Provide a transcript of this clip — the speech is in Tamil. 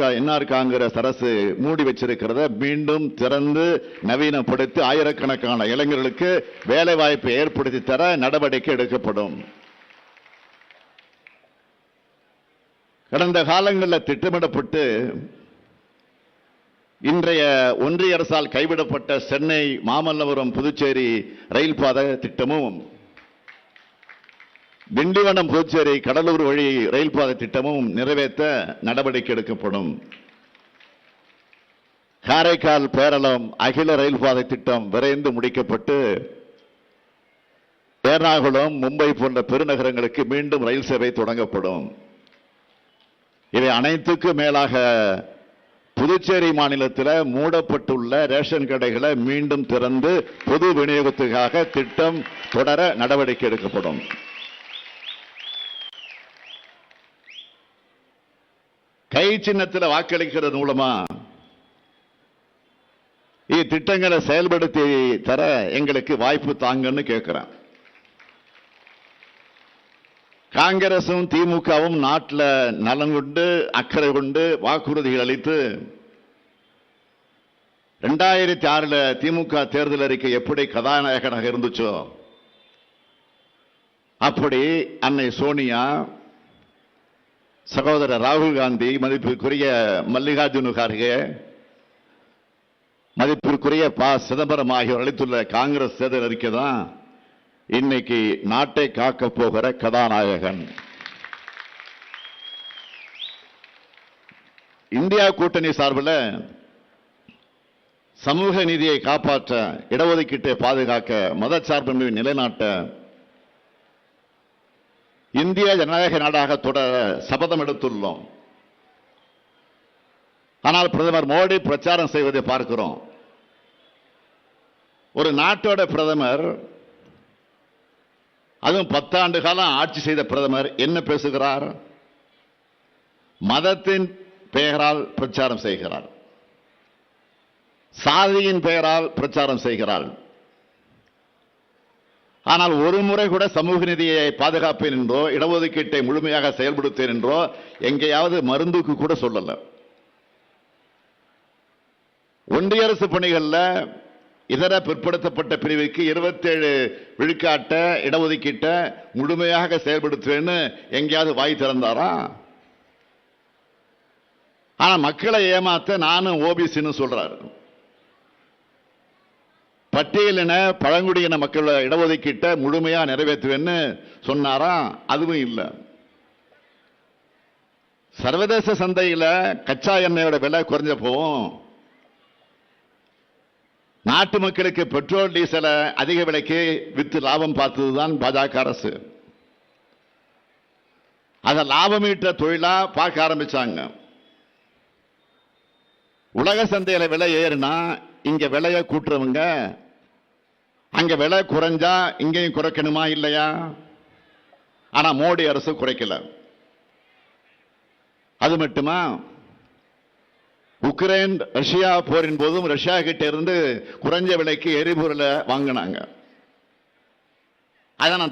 என்ஆர் காங்கிரஸ் அரசு மூடி வச்சிருக்கிறத மீண்டும் திறந்து நவீனப்படுத்தி ஆயிரக்கணக்கான இளைஞர்களுக்கு வேலை வாய்ப்பை ஏற்படுத்தி தர நடவடிக்கை எடுக்கப்படும். கடந்த காலங்களில் திட்டமிடப்பட்டு இன்றைய ஒன்றிய அரசால் கைவிடப்பட்ட சென்னை மாமல்லபுரம் புதுச்சேரி ரயில் பாதை திட்டமும் திண்டிவனம் புதுச்சேரி கடலூர் வழி ரயில் பாதை திட்டமும் நிறைவேற்ற நடவடிக்கை எடுக்கப்படும். காரைக்கால் பேரளம் அகில ரயில் பாதை திட்டம் விரைந்து முடிக்கப்பட்டு எர்ணாகுளம் மும்பை போன்ற பெருநகரங்களுக்கு மீண்டும் ரயில் சேவை தொடங்கப்படும். இவை அனைத்துக்கும் மேலாக புதுச்சேரி மாநிலத்தில் மூடப்பட்டுள்ள ரேஷன் கடைகளை மீண்டும் திறந்து பொது விநியோகத்துக்காக திட்டம் தொடர நடவடிக்கை எடுக்கப்படும். கை சின்னத்தில் வாக்களிக்கிறது மூலமா திட்டங்களை செயல்படுத்தி தர எங்களுக்கு வாய்ப்பு தாங்கன்னு கேட்கிறேன் காங்கிரசும் திமுகவும் நாட்டில் நலன் கொண்டு அக்கறை கொண்டு வாக்குறுதிகள் அளித்து ரெண்டாயிரத்தி ஆறில் திமுக தேர்தல் அறிக்கை எப்படி கதாநாயகனாக இருந்துச்சோ அப்படி அன்னை சோனியா சகோதரர் ராகுல் காந்தி மதிப்பிற்குரிய மல்லிகார்ஜுன கார்கே மதிப்பிற்குரிய ப. சிதம்பரம் ஆகியோர் அளித்துள்ள காங்கிரஸ் தேர்தல் அறிக்கை தான் இன்னைக்கு நாட்டை காக்க போகிற கதாநாயகன். இந்தியா கூட்டணி சார்பில் சமூக நீதியை காப்பாற்ற இடஒதுக்கீட்டை பாதுகாக்க மதச்சார்பின்மையை நிலைநாட்ட இந்திய ஜனநாயக நாடாக தொடர சபதம் எடுத்துள்ளோம். ஆனால் பிரதமர் மோடி பிரச்சாரம் செய்வதை பார்க்கிறோம். ஒரு நாட்டோட பிரதமர் அதுவும் பத்தாண்டு காலம் ஆட்சி செய்த பிரதமர் என்ன பேசுகிறார்? மதத்தின் பெயரால் பிரச்சாரம் செய்கிறார். சாதியின் பெயரால் பிரச்சாரம் செய்கிறார். ஆனால் ஒரு முறை கூட சமூக நிதியை பாதுகாப்பேன் என்றோ இடஒதுக்கீட்டை முழுமையாக செயல்படுத்தேன் என்றோ எங்கேயாவது மருந்துக்கு கூட சொல்லல. ஒன்றிய அரசு பணிகளில் இதர பிற்படுத்தப்பட்ட பிரிவுக்கு இருபத்தேழு விழுக்காட்ட இடஒதுக்கீட்ட முழுமையாக செயல்படுத்துவேன்னு எங்கேயாவது வாய் திறந்தாரா? ஆனால் மக்களை ஏமாத்த நானும் ஓபிசின்னு சொல்றாரு. பட்டியலின பழங்குடியின மக்கள் இடஒதுக்கீட்ட முழுமையா நிறைவேற்றுவேன்னு சொன்னாராம் அதுவும் இல்லை. சர்வதேச சந்தையில் கச்சா எண்ணெயோட விலை குறைஞ்ச போவோம் நாட்டு மக்களுக்கு பெட்ரோல் டீசலை அதிக விலைக்கு வித்து லாபம் பார்த்ததுதான் பாஜக அரசு. அதை லாபம் ஈட்ட தொழிலா பார்க்க ஆரம்பிச்சாங்க. உலக சந்தையில விலை ஏறுனா இங்க விலையை கூட்டுறவங்க அங்க விலை குறைஞ்சா இங்கேயும் குறைக்கணுமா இல்லையா? ஆனா மோடி அரசு குறைக்கல. அது மட்டுமா? உக்ரைன் ரஷ்யா போரின் போதும் ரஷ்யா கிட்ட இருந்து குறைஞ்ச விலைக்கு எரிபொருளை வாங்கினாங்க. அதை நான்